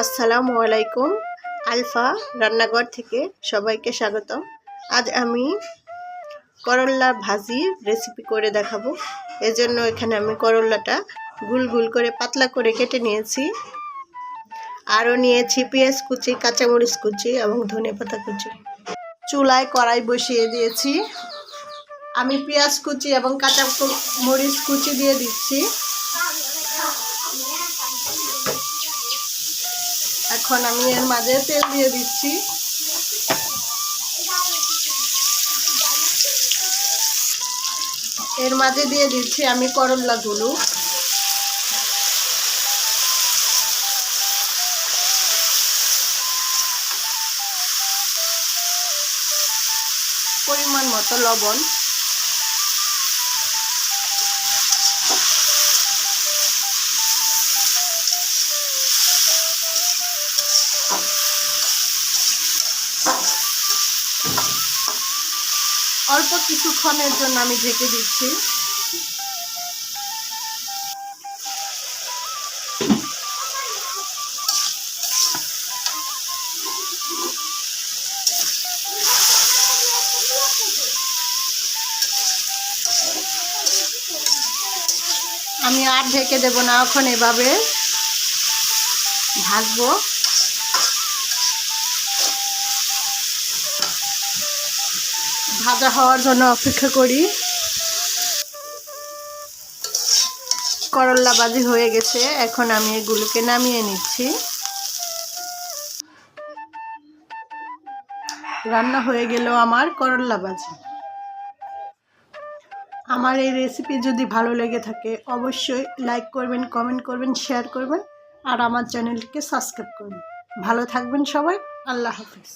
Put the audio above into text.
আসসালামু আলাইকুম, আলফা রান্নাঘর থেকে সবাইকে স্বাগতম। আজ আমি করল্লা ভাজি রেসিপি করে দেখাবো। এজন্য এখানে আমি করল্লাটা গুল গুল করে, পাতলা করে কেটে নিয়েছি। আরও নিয়েছি পেঁয়াজ কুচি, কাঁচামরিচ কুচি এবং ধনে পাতা কুচি। চুলায় কড়াই বসিয়ে দিয়েছি। আমি পেঁয়াজ কুচি এবং কাঁচা মরিচ কুচি দিয়ে দিচ্ছি। এখন আমি এর মাঝে তেল দিয়ে দিচ্ছি। এর মাঝে দিয়ে দিচ্ছি আমি করল্লাগুলো পরিমাণ মতো লবণ। অল্প কিছুক্ষণের জন্য আমি ঢেকে দিচ্ছি। আমি আর ঢেকে দেব না এখন এভাবে ভাজবো। ভাজা হওয়ার জন্য অপেক্ষা করি। করল্লা বাজি হয়ে গেছে, এখন আমি এগুলোকে নামিয়ে নিচ্ছি। রান্না হয়ে গেল আমার করল্লা বাজি আমার এই রেসিপি যদি ভালো লেগে থাকে, অবশ্যই লাইক করবেন কমেন্ট করবেন শেয়ার করবেন, আর আমার চ্যানেলটিকে সাবস্ক্রাইব করবেন। ভালো থাকবেন সবাই, আল্লাহ হাফিজ।